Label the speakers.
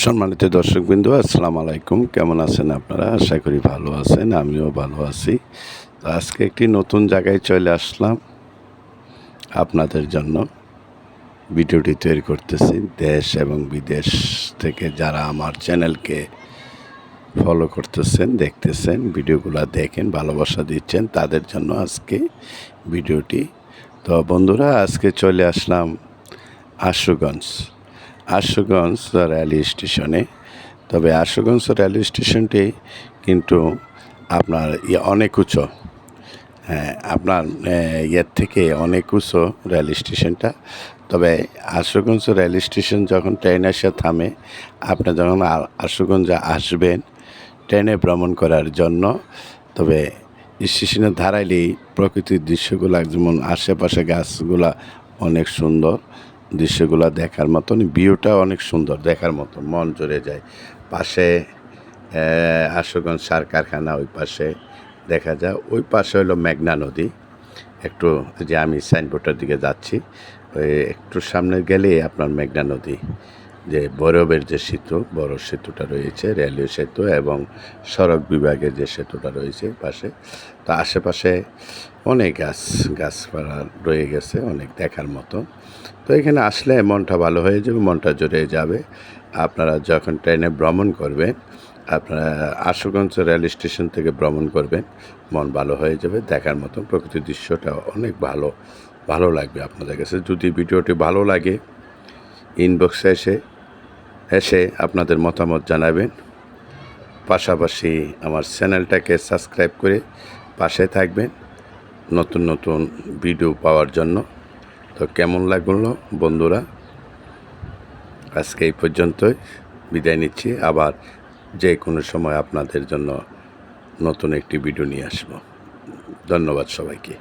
Speaker 1: সম্মানিত দর্শকবৃন্দ, আসসালামু আলাইকুম। কেমন আছেন আপনারা? আশা করি ভালো আছেন, আমিও ভালো আছি। তো আজকে একটি নতুন জায়গায় চলে আসলাম আপনাদের জন্য। ভিডিওটি তৈরি করতেছি দেশ এবং বিদেশ থেকে যারা আমার চ্যানেলকে ফলো করতেছেন, দেখতেছেন, ভিডিওগুলো দেখেন, ভালোবাসা দিচ্ছেন, তাদের জন্য আজকে ভিডিওটি। তো বন্ধুরা, আজকে চলে আসলাম আশুগঞ্জ। আশুগঞ্জ রেল স্টেশনে। তবে আশুগঞ্জ রেল স্টেশনটি কিন্তু আপনার ইয়ে অনেক উঁচু। হ্যাঁ আপনার ইয়ের থেকে অনেক উঁচু রেল স্টেশনটা। তবে আশুগঞ্জ রেল স্টেশন যখন ট্রেন এসে থামে, আপনি যখন আশুগঞ্জে আসবেন, ট্রেনে ভ্রমণ করার জন্য, তবে স্টেশনে ধারাইলেই প্রকৃতির দৃশ্যগুলো যেমন আশেপাশে গাছগুলা অনেক সুন্দর। দৃশ্যগুলো দেখার মতন, ভিউটা অনেক সুন্দর দেখার মতো, মন জুড়ে যায়। পাশে আশুগঞ্জ সার কারখানা ওই পাশে দেখা যায়। ওই পাশে হলো মেঘনা নদী। একটু যে আমি সাইনবোর্ডের দিকে যাচ্ছি, ওই একটু সামনে গেলেই আপনার মেঘনা নদী। যে বৈরবের যে সেতু বড় সেতুটা রয়েছে, রেলওয়ে সেতু এবং সড়ক বিভাগের যে সেতুটা রয়েছে পাশে। তা আশেপাশে অনেক গাছ, গাছপালা রয়ে গেছে, অনেক দেখার মতো। তো এখানে আসলে মনটা ভালো হয়ে যাবে, মনটা জুড়ে যাবে। আপনারা যখন ট্রেনে ভ্রমণ করবেন, আপনারা আশুগঞ্জ রেল স্টেশন থেকে ভ্রমণ করবেন, মন ভালো হয়ে যাবে, দেখার মতন প্রকৃতির দৃশ্যটা অনেক ভালো ভালো লাগবে আপনাদের কাছে। যদি ভিডিওটি ভালো লাগে ইনবক্সে এসে এসে আপনাদের মতামত জানাবেন। পাশাপাশি আমার চ্যানেলটাকে সাবস্ক্রাইব করে পাশে থাকবেন নতুন নতুন ভিডিও পাওয়ার জন্য। তো কেমন লাগল বন্ধুরা? আজকে এই পর্যন্তই। বিদায় নিচ্ছি। আবার যে কোনো সময় আপনাদের জন্য নতুন একটি ভিডিও নিয়ে আসব। ধন্যবাদ সবাইকে।